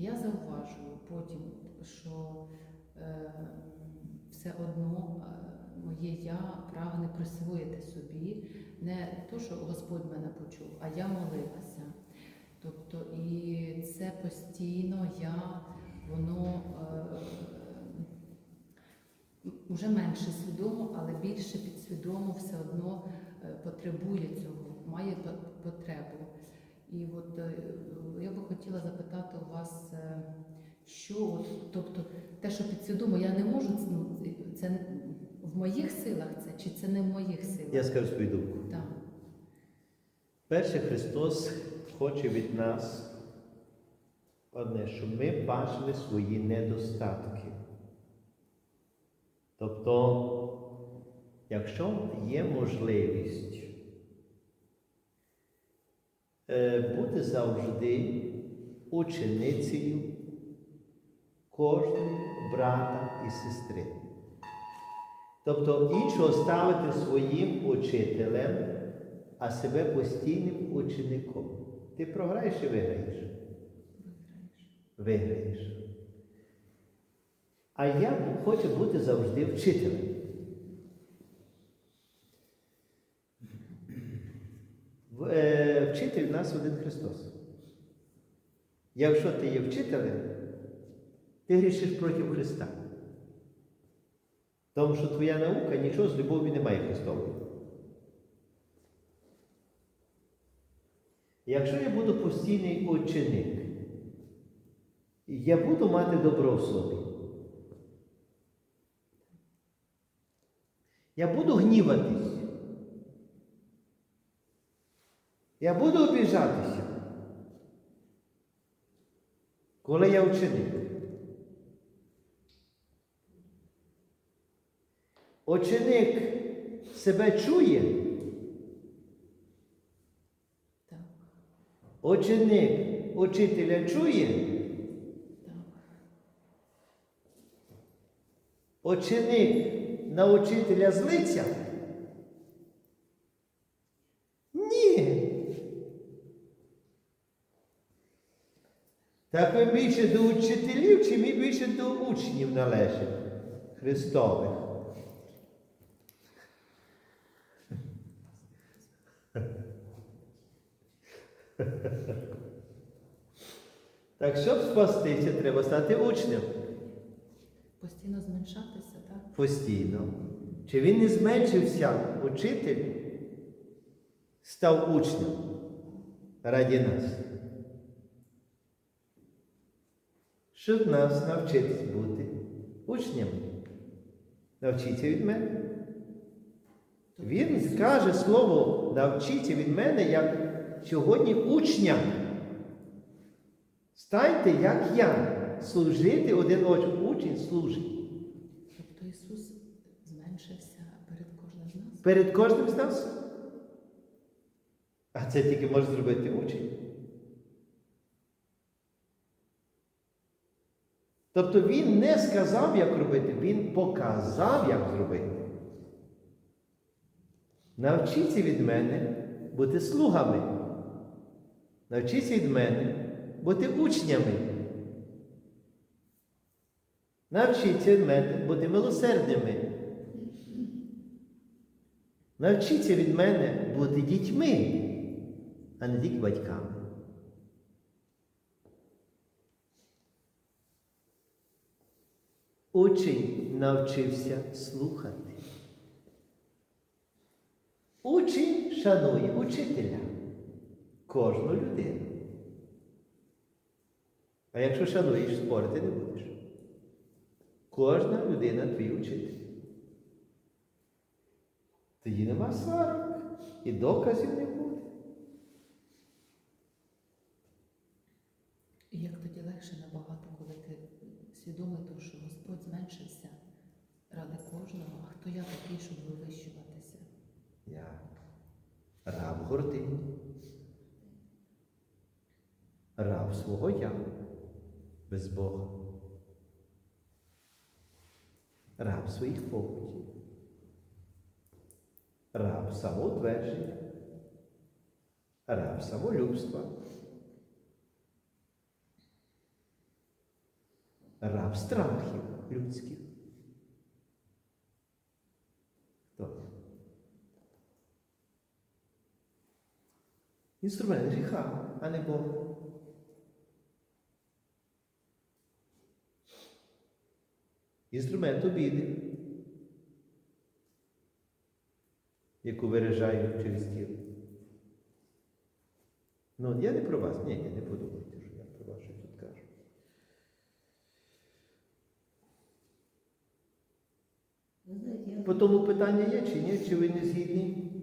Я зауважую потім, що е, все одно е, моє я прагне присвоїти собі не то, що Господь мене почув, а я молилася. Тобто, і це постійно я, воно е, менше свідомо, але більше підсвідомо все одно е, потребує цього, має потребу. І от е, я би хотіла запитати у вас, е, що, от, тобто, те, що підсвідомо, я не можу, це, ну, це в моїх силах це, чи це не в моїх силах? Я скажу свою думку. Так. Перше Христос хоче від нас одне, щоб ми бачили свої недостатки. Тобто, якщо є можливість бути завжди ученицею кожного брата і сестри. Тобто іншого ставити своїм учителем, а себе постійним учеником. Ти програєш і виграєш? Виграєш. А я хочу бути завжди вчителем. В- е, Вчитель в нас один Христос. Якщо ти є вчителем, ти грішиш проти Христа. Тому що твоя наука нічого з любові не має Христової. Якщо я буду постійний ученик, я буду мати добро в собі. Я буду гніватись. Я буду обіжатися. Коли я ученик. Ученик себе чує, ученик учителя чує, так. ученик на учителя злиться? Ні. Так ми більше до учителів, чи ми більше до учнів належимо Христових? Так щоб спастися, треба стати учнем. Постійно зменшатися, так? Постійно. Чи він не зменшився, учитель став учнем раді нас? Щоб нас навчитись бути учнями. Навчіться від мене. Він каже слово навчіться від мене, як сьогодні учням. Станьте, як я, служити один одному. Учень служить. Тобто Ісус зменшився перед кожним з нас. Перед кожним з нас. А це тільки може зробити учень. Тобто він не сказав, як робити, він показав, як зробити. Навчіться від мене бути слугами. Навчіться від мене бути учнями. Навчіться від мене бути милосердними. Навчіться від мене бути дітьми, а не тільки батьками. Учень навчився слухати. Учень шанує учителя, кожну людину. А якщо шануєш, спорити не будеш. Кожна людина твій учитель. Тоді нема сварок і доказів не буде. І як тоді легше набагато, коли ти свідомий того, що Господь зменшився ради кожного, а хто я такий, щоб вивищуватися? Я раб гордині. Раб свого я без Бога. Раб своїх похотів. Раб самоутвердження. Раб самолюбства. Раб страхів людських. Хто? Інструмент гріха, а не Бог. Інструмент обіди, яку виражають через тіло. Ну, я не про вас, ні, ні, не подумайте, що я про вас щось тут кажу. Ви знаєте, я По тому питання є чи ні? Чи ви не згідні?